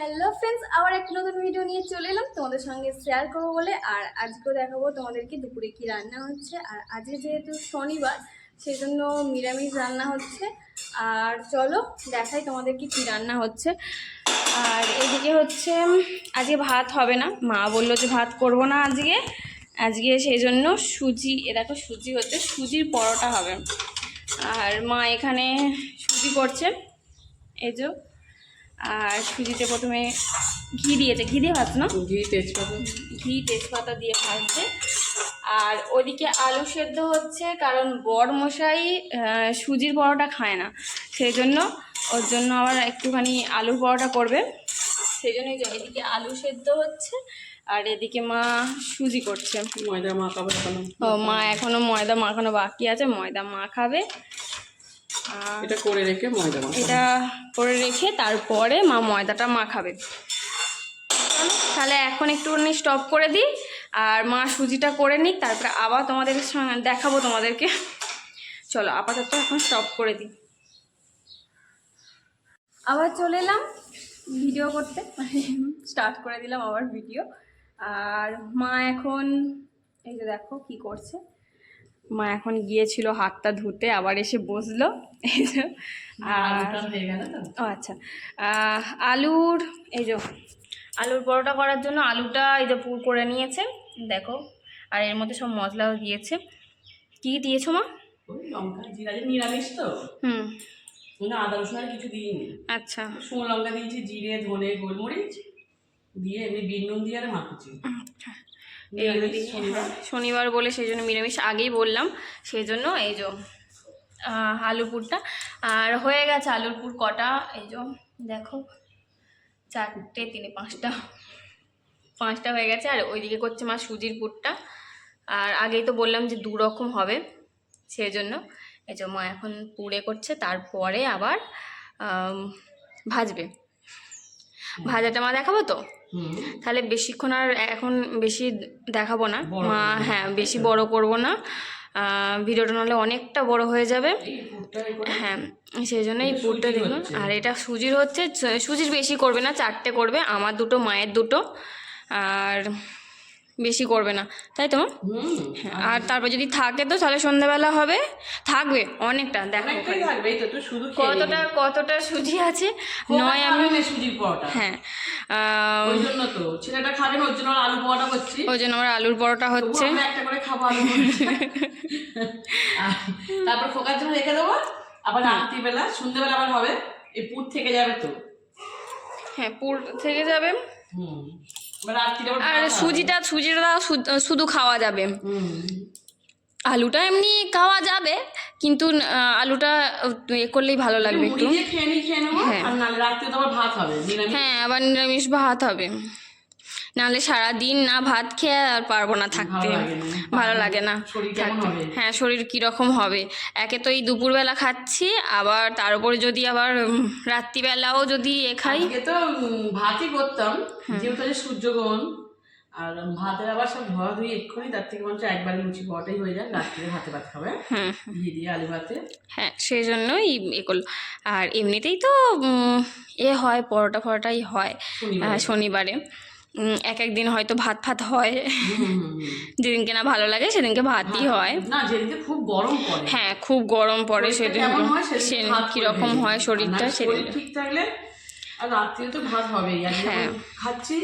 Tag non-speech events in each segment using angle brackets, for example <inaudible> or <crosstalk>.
Hello friends আবার একটা নতুন ভিডিও নিয়ে চলে এলাম। তোমাদের সঙ্গে শেয়ার করব বলে, আর আজকেও দেখাবো তোমাদেরকে দুপুরে কি রান্না হচ্ছে। আর আজকে যেহেতু শনিবার সেই জন্য নিরামিষ রান্না হচ্ছে। আর চলো দেখাই তোমাদেরকে কি রান্না হচ্ছে। আর এদিকে হচ্ছে, আজকে ভাত হবে না। মা বলল যে ভাত করব না আজকে। আজকে সেই জন্য সুজি, এ দেখো সুজি হচ্ছে, সুজির পরোটা হবে। আর মা এখানে সুজি করছে। এই যে আর সুজিতে প্রথমে ঘি দিয়েছে। ঘি দিয়ে ভাজছে না? ঘি তেজপাতা। ঘি তেজপাতা দিয়ে ভাজছে। আর ওদিকে আলু সেদ্ধ হচ্ছে কারণ বর মশাই সুজির পরোটা খায় না। সেই জন্য ওর জন্য আবার একটুখানি আলুর পরোটা করবে। সেই জন্য এদিকে আলু সেদ্ধ হচ্ছে আর এদিকে মা সুজি করছে। ময়দা মাখাবো ও মা এখনও ময়দা মাখানো বাকি আছে। ময়দা মাখাবে এটা করে রেখে ময়দা এটা করে রেখে তারপরে মা ময়দাটা মাখাবে। তাহলে এখন একটুখানি স্টপ করে দিই আর মা সুজিটা করে নিক তারপরে আবার তোমাদের সঙ্গে দেখাবো তোমাদেরকে। চলো আপাতত এখন স্টপ করে দিই। আবার চলে এলাম ভিডিও করতে। স্টার্ট করে দিলাম আবার ভিডিও আর মা এখন এই যে দেখো কি করছে। মা এখন গিয়েছিল হাতটা ধুতে আবার এসে বসল। ও আচ্ছা। আলুর এই যে আলুর পরোটা করার জন্য আলুটা এই যে পুর করে নিয়েছে দেখো। আর এর মধ্যে সব মশলাও দিয়েছে। কি দিয়েছ মা? লঙ্কা জিরা নিরামিষ তো। হুম। না আদা রসুন আর কিছু দিইনি। আচ্ছা। শুকনো লঙ্কা দিয়েছি জিরে ধনে গোলমরিচ। দিয়ে এমনি বিন নুন দিয়ে আর মাখছি দিয়ে শনিবার। বলে সেই জন্য নিরামিষ আগেই বললাম সেই জন্য এই যে আহ, আলু পুরটা। আর হয়ে গেছে আলুর পুর কটা? এই যে দেখো চারটে তিনে পাঁচটা। পাঁচটা হয়ে গেছে আর ওইদিকে করছে মা সুজির পুরটা। আর আগেই তো বললাম যে দু রকম হবে সেই জন্য। এই যে মা এখন পুড়ে করছে তারপরে আবার ভাজবে। ভাজাটা মা দেখাবো তো? তাহলে বেশিক্ষণ আর এখন বেশি দেখাবো না। মা হ্যাঁ বেশি বড় করব না। ভিডিওটা নাহলে অনেকটা বড় হয়ে যাবে। হ্যাঁ সেই জন্য এই পুরটা দেখুন। আর এটা সুজির হচ্ছে সুজির বেশি করবে না চারটে করবে আমার দুটো মায়ের দুটো। আর বেশি করবে না তাই তো? হ্যাঁ, আর তারপর যদি থাকে তো তাহলে সন্ধ্যাবেলা হবে থাকবে অনেকটা দেখো। কতটা কতটা সুজি আছে নয় আমি হ্যাঁ ওই জন্য আমার আলুর পরোটা হচ্ছে। তারপর ফোকার জন্য রেখে দেবো। আবার রাত্রিবেলা সন্ধ্যেবেলা আবার হবে এই পুর থেকে যাবে তো। হ্যাঁ পুর থেকে যাবে। হুম। আর সুজিটা সুজিটা শুধু খাওয়া যাবে। আলুটা এমনি খাওয়া যাবে কিন্তু আলুটা এ করলেই ভালো লাগবে একটু। হ্যাঁ। হ্যাঁ আবার নিরামিষ ভাত হবে। নাহলে সারাদিন না ভাত খেয়ে আর পারব না থাকতে। ভালো লাগে না। হ্যাঁ শরীর কীরকম হবে? একে তো এই দুপুরবেলা খাচ্ছি আবার তার উপরে যদি আবার রাত্রিবেলাও যদি এ খাই। তো ভাতই করতাম। হ্যাঁ। যেহেতু সূর্যগ্রহণ আর ভাতের আবার সব ধোয়া ধুই এক্ষুনি তার থেকে হচ্ছে একবারে লুচি পরোটাই হয়ে যায় রাত্রে ভাতে ভাত খাবে হুম ঘি দিয়ে আলু ভাতে। হ্যাঁ সেই জন্যই এ করল। আর এমনিতেই তো এ হয় পরোটা ফরোটাই হয় শনিবারে। এক এক দিন হয়তো ভাত ফাত হয়। যেদিনকে না ভালো লাগে সেদিনকে ভাতই হয়। খুব গরম পড়ে। হ্যাঁ খুব গরম পড়ে সেদিন হয় সেদিন কীরকম হয় শরীরটা সেদিন ঠিক থাকলে আর রাত্রিও তো ভাত হবেই। হ্যাঁ। খাচ্ছি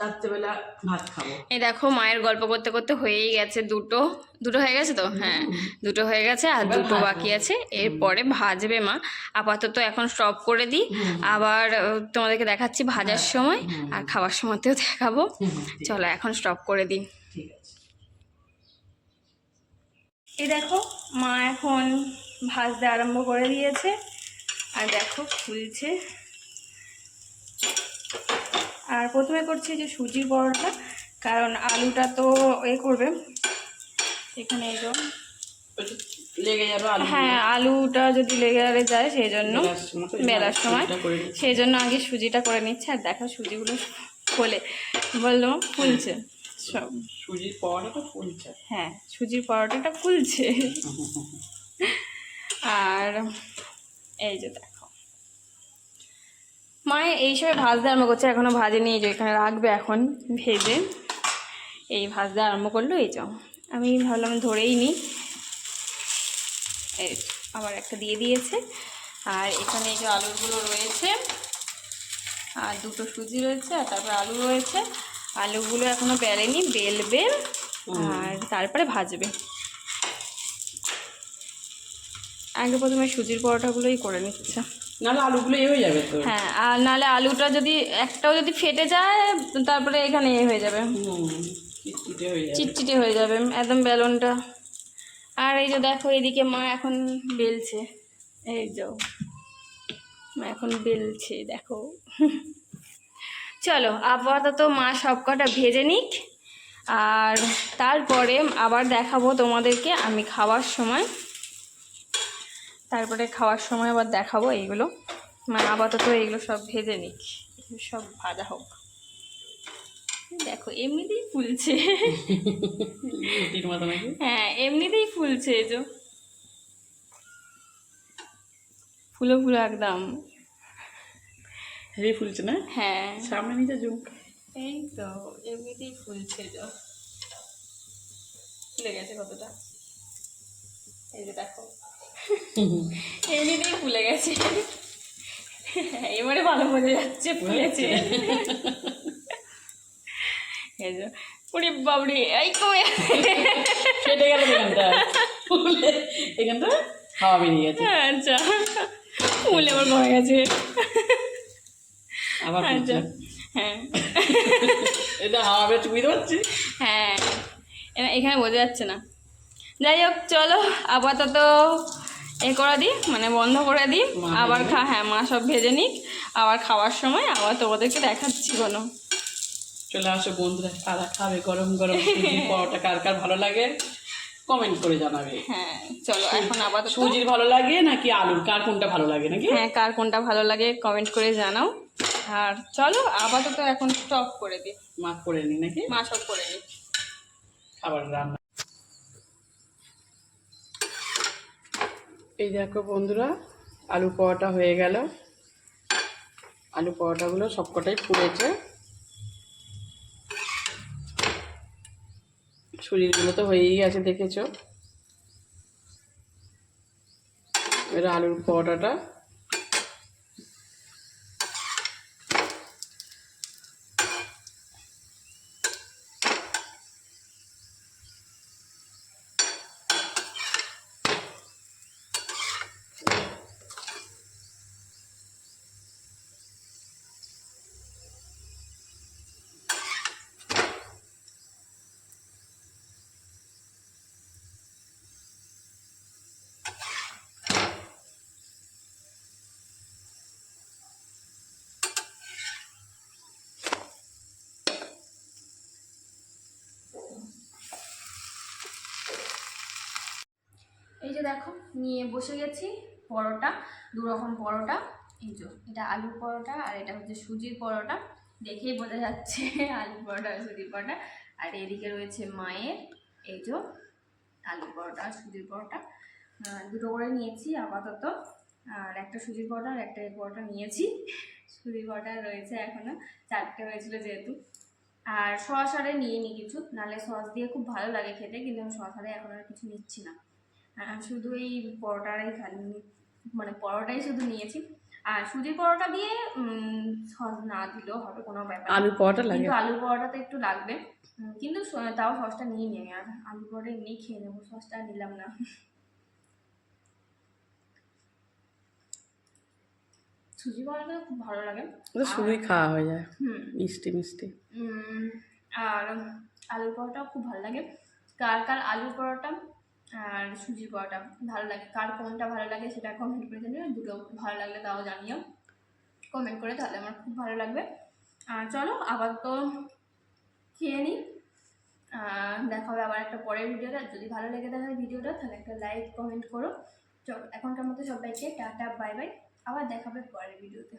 রাত্রেবেলা ভাত খাব। এই দেখো মায়ের গল্প করতে করতে হয়েই গেছে দুটো। দুটো হয়ে গেছে তো? হ্যাঁ দুটো হয়ে গেছে আর দুটো বাকি আছে। এরপরে ভাজবে মা। আপাতত এখন স্টপ করে দিই। আবার তোমাদেরকে দেখাচ্ছি ভাজার সময় আর খাওয়ার সময়তেও দেখাবো। চলো এখন স্টপ করে দিই। এই দেখো মা এখন ভাজতে আরম্ভ করে দিয়েছে। আর দেখো ফুলছে। আর প্রথমে করছি যে সুজির পরোটা কারণ আলুটা তো এ করবে। এখানে এই হ্যাঁ আলুটা যদি লেগে আরে যায় সেই জন্য মেলার সময়। সেই জন্য আগে সুজিটা করে নিচ্ছে আর দেখো সুজিগুলো খোলে বলল ফুলছে। সব। সুজির পরোটা ফুলছে। হ্যাঁ সুজির পরোটাটা ফুলছে। আর এই যে দেখো। মায়ে এইসবে ভাজতে আরম্ভ করছে এখনও ভাজেনি এই যে এখানে রাখবে এখন ভেজে। এই ভাজতে আরম্ভ করল এই যে। আমি ভাবলাম ধরেই নিই এই আবার একটা দিয়ে দিয়েছে। আর এখানে এই যে আলুগুলো রয়েছে আর দুটো সুজি রয়েছে আর তারপরে আলু রয়েছে। আলুগুলো এখনও বেলেনি বেলবে আর তারপরে ভাজবে। আগে প্রথমে সুজির পরোটাগুলোই করে নিচ্ছে। নাহলে আলুগুলো এ হয়ে যাবে তো। হ্যাঁ আর নাহলে আলুটা যদি একটাও যদি ফেটে যায় তারপরে এখানে এ হয়ে যাবে। হয়ে চিটচিটে হয়ে যাবে একদম বেলনটা। আর এই যে দেখো এদিকে মা এখন বেলছে। এই যাও মা এখন বেলছে দেখো। চলো আপাতত মা সব কটা ভেজে নিক আর তারপরে আবার দেখাবো তোমাদেরকে আমি খাওয়ার সময়। তারপরে খাওয়ার সময় আবার দেখাবো এইগুলো। মানে আপাতত এইগুলো সব ভেজে নিক। সব ভাজা হোক। দেখো এমনিতেই ফুলছে। হ্যাঁ এমনিতেই ফুলছে যে। ফুলো ফুলো একদম। হেভি ফুলছে না? হ্যাঁ। সামনে নিচে জুম এই তো এমনিতেই ফুলছে যে। ফুলে গেছে কতটা? এই যে দেখো। <laughs> এমনিতেই ফুলে গেছে। এবারে ভালো বোঝা যাচ্ছে ফুলেছে। <laughs> এই যে ওরে বাবরে এই কমে কেটে গেল এখানটা। ফুলে এখানটা হাওয়া বেরিয়ে গেছে। আচ্ছা ফুলে আমার কমে গেছে। আবার আচ্ছা হ্যাঁ। <laughs> এটা হাওয়া বেরোচ্ছে বুঝতে পারছি? হ্যাঁ এখানে বোঝা যাচ্ছে না। যাই হোক চলো আপাতত এ করে দিই মানে বন্ধ করে দিই। আবার খা হ্যাঁ মা সব ভেজে নিক। আবার খাওয়ার সময় আবার তোমাদেরকে দেখাচ্ছি কোনো। চলে আসো বন্ধুরা কারা খাবে গরম গরম <laughs> পরোটা কার কার ভালো লাগে কমেন্ট করে জানাবে। হ্যাঁ চলো এখন আপাতত সুজির ভালো লাগে নাকি আলুর? কার কোনটা ভালো লাগে নাকি? হ্যাঁ কার কোনটা ভালো লাগে কমেন্ট করে জানাও। আর চলো আপাতত এখন স্টপ করে দিই। মা করে নি নাকি? মা সব করে নিই খাবার রান্না এই দেখো বন্ধুরা, আলু পরোটা হয়ে গেল। আলু পরোটাগুলো সবকটাই ফুলেছে শরীরগুলো তো হয়েই গেছে, দেখেছ? এবার আলুর পরোটাটা দেখো, নিয়ে বসে গেছি পরোটা, দু রকম পরোটা। এই এটা আলুর পরোটা আর এটা হচ্ছে সুজির পরোটা। দেখেই বোঝা যাচ্ছে <laughs> আলুর পরোটা আর সুজির পরোটা। আর এদিকে রয়েছে মায়ের, এই যে, আলুর পরোটা আর সুজির পরোটা। দুটো করে নিয়েছি আপাতত। আর একটা সুজির পরোটা আর একটা পরোটা নিয়েছি। সুজির পরোটা রয়েছে এখনও, চারটে হয়েছিল যেহেতু। আর সস আরে নিয়ে নি কিছু, নাহলে সস দিয়ে খুব ভালো লাগে খেতে, কিন্তু আমি সস আরে এখন আর কিছু নিচ্ছি না। শুধু এই পরোটাটাই খালি মানে পরোটাই শুধু নিয়েছি। আর সুজির পরোটা দিয়ে সস না দিলেও হবে কোনো ব্যাপার না। আলুর পরোটা লাগে। কিন্তু আলুর পরোটাতে একটু লাগবে। কিন্তু তাও সসটা নিয়ে নিই আর আলু পরোটা এমনি খেয়ে নেব সসটা নিলাম না। সুজি পরোটা খুব ভালো লাগে। শুধুই খাওয়া হয়ে যায়। হুম। মিষ্টি মিষ্টি। আর আলুর পরোটাও খুব ভালো লাগে। কার কার আলুর পরোটা আর সুজির পরোটা ভালো লাগে। কার কোনটা ভালো লাগে সেটা কমেন্ট করে জানিও, দুটো ভালো লাগলে তাও জানিও। কমেন্ট করে তাহলে আমার খুব ভালো লাগবে। আর চলো, আবার তো খেয়ে নিই। দেখা হবে আবার একটা পরের ভিডিওটা যদি ভালো লেগে থাকে ভিডিওটা, তাহলে একটা লাইক কমেন্ট করো। চলো, এখনকার মতো সবাইকে টাটা বাই বাই আবার দেখাবে পরের ভিডিওতে